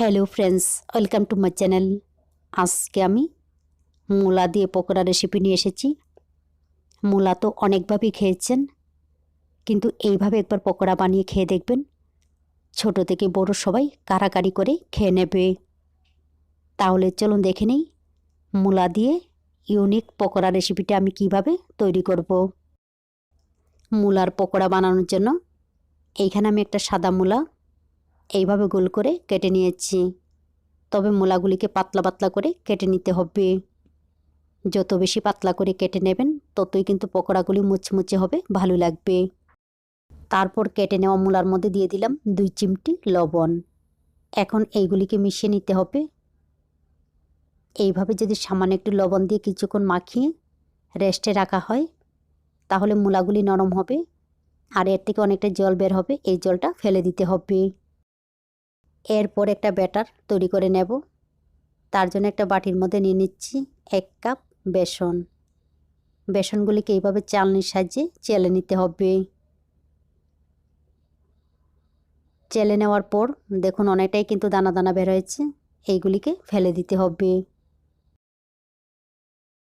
Hello friends welcome to my channel আজকে আমি মূলা দিয়ে পকোড়া রেসিপি নিয়ে এসেছি। মূলা তো অনেকভাবেই খেয়েছেন, কিন্তু এইভাবে একবার পকোড়া বানিয়ে খেয়ে দেখবেন। ছোট থেকে বড় সবাই কারাকারি করে খেয়ে নেবে। তাহলে চলুন দেখে নিই মূলা দিয়ে ইউনিক পকোড়া রেসিপিটা আমি কীভাবে তৈরি করব। মূলার পকোড়া বানানোর জন্য এইখানে আমি একটা সাদা মূলা এইভাবে গোল করে কেটে নিয়েছি। তবে মূলাগুলিকে পাতলা পাতলা করে কেটে নিতে হবে। যত বেশি পাতলা করে কেটে নেবেন, ততই কিন্তু পকোড়াগুলি মুচমুচে হবে, ভালো লাগবে। তারপর কেটে নেওয়া মূলার মধ্যে দিয়ে দিলাম দুই চিমটি লবণ। এখন এইগুলিকে মিশিয়ে নিতে হবে। এইভাবে যদি সামান্য একটু লবণ দিয়ে কিছুক্ষণ মাখিয়ে রেস্টে রাখা হয়, তাহলে মূলাগুলি নরম হবে। আর এর থেকে অনেকটা জল বের হবে, এই জলটা ফেলে দিতে হবে। এরপর একটা ব্যাটার তৈরি করে নেব। তার জন্য একটা বাটির মধ্যে নিয়ে নিচ্ছি এক কাপ বেসন। বেসনগুলিকে এইভাবে চালনির সাহায্যে চেলে নিতে হবে। চেলে নেওয়ার পর দেখুন অনেকটাই কিন্তু দানা দানা বের হয়েছে, এইগুলিকে ফেলে দিতে হবে।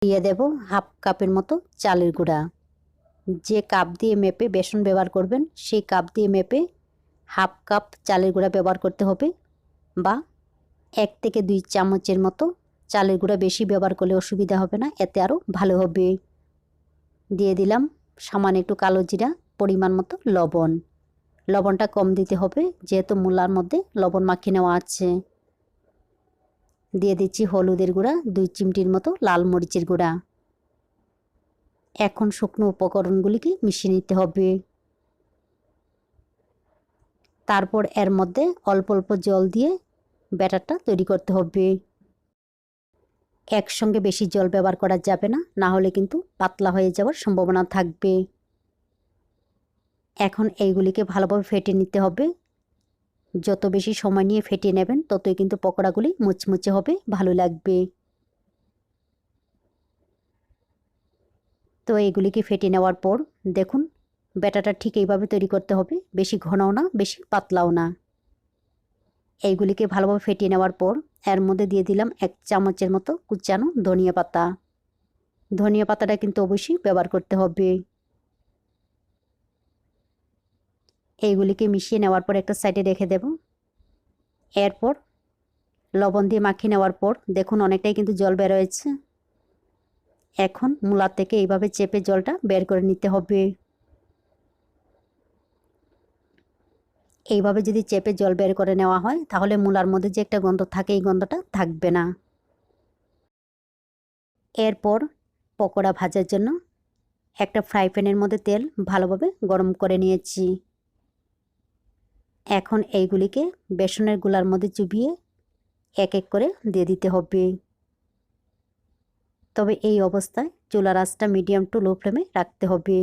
দিয়ে দেব হাফ কাপের মতো চালের গুঁড়া। যে কাপ দিয়ে মেপে বেসন ব্যবহার করবেন, সেই কাপ দিয়ে মেপে হাফ কাপ চালের গুঁড়া ব্যবহার করতে হবে বা এক থেকে দুই চামচের মতো চালের গুঁড়া বেশি ব্যবহার করলে অসুবিধা হবে না, এতে আরও ভালো হবে। দিয়ে দিলাম সামান্য একটু কালো জিরা, পরিমাণ মতো লবণ। লবণটা কম দিতে হবে, যেহেতু মূলার মধ্যে লবণ মাখিয়ে নেওয়া আছে। দিয়ে দিচ্ছি হলুদের গুঁড়া, দুই চিমটির মতো লাল মরিচের গুঁড়া। এখন শুকনো উপকরণগুলিকে মিশিয়ে নিতে হবে। তারপর এর মধ্যে অল্প অল্প জল দিয়ে ব্যাটারটা তৈরি করতে হবে। একসঙ্গে বেশি জল ব্যবহার করা যাবে না না হলে কিন্তু পাতলা হয়ে যাওয়ার সম্ভাবনা থাকবে। এখন এইগুলিকে ভালোভাবে ফেটে নিতে হবে। যত বেশি সময় নিয়ে ফেটিয়ে নেবেন, ততই কিন্তু পকোড়াগুলি মুচমুচে হবে, ভালো লাগবে। তো এইগুলিকে ফেটে নেওয়ার পর দেখুন ব্যাটাটা ঠিক এইভাবে তৈরি করতে হবে। বেশি ঘনও না, বেশি পাতলাও না। এইগুলিকে ভালোভাবে ফেটিয়ে নেওয়ার পর এর মধ্যে দিয়ে দিলাম এক চামচের মতো কুচানো ধনিয়া পাতা। ধনিয়া পাতাটা কিন্তু অবশ্যই ব্যবহার করতে হবে। এইগুলিকে মিশিয়ে নেওয়ার পর একটা সাইডে রেখে দেব। এরপর লবণ দিয়ে মাখিয়ে নেওয়ার পর দেখুন অনেকটাই কিন্তু জল বের হয়েছে। এখন মূলার থেকে এইভাবে চেপে জলটা বের করে নিতে হবে। এইভাবে যদি চেপে জল বের করে নেওয়া হয়, তাহলে মূলার মধ্যে যে একটা গন্ধ থাকে, এই গন্ধটা থাকবে না। এরপর পকোড়া ভাজার জন্য একটা ফ্রাই প্যানের মধ্যে তেল ভালোভাবে গরম করে নিয়েছি। এখন এইগুলিকে বেসনেরগুলার মধ্যে চুবিয়ে এক এক করে দিয়ে দিতে হবে। তবে এই অবস্থায় চুলার আঁচটা মিডিয়াম টু লো ফ্লেমে রাখতে হবে।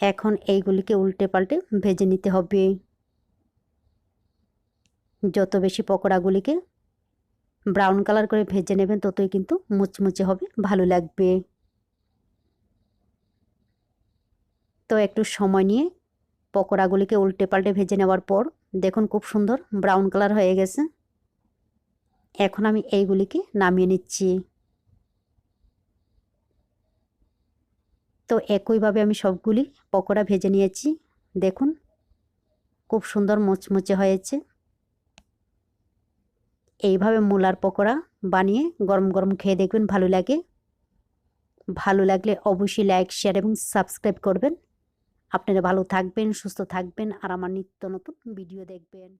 এখন এইগুলিকে উল্টে পাল্টে ভেজে নিতে হবে। যত বেশি পকোড়াগুলিকে ব্রাউন কালার করে ভেজে নেবেন, ততই কিন্তু মুচমুচে হবে, ভালো লাগবে। তো একটু সময় নিয়ে পকোড়াগুলিকে উল্টে পাল্টে ভেজে নেওয়ার পর দেখুন খুব সুন্দর ব্রাউন কালার হয়ে গেছে। এখন আমি এইগুলিকে নামিয়ে নিচ্ছি। তো একইভাবে আমি সবগুলি পকোড়া ভেজে নিয়েছি। দেখুন, খুব সুন্দর মুচমুচে হয়েছে। এইভাবে মূলার পকোড়া বানিয়ে গরম গরম খেয়ে দেখবেন ভালো লাগে। ভালো লাগলে অবশ্যই লাইক, শেয়ার এবং সাবস্ক্রাইব করবেন। আপনারা ভালো থাকবেন, সুস্থ থাকবেন আর আমার নিত্য নতুন ভিডিও দেখবেন।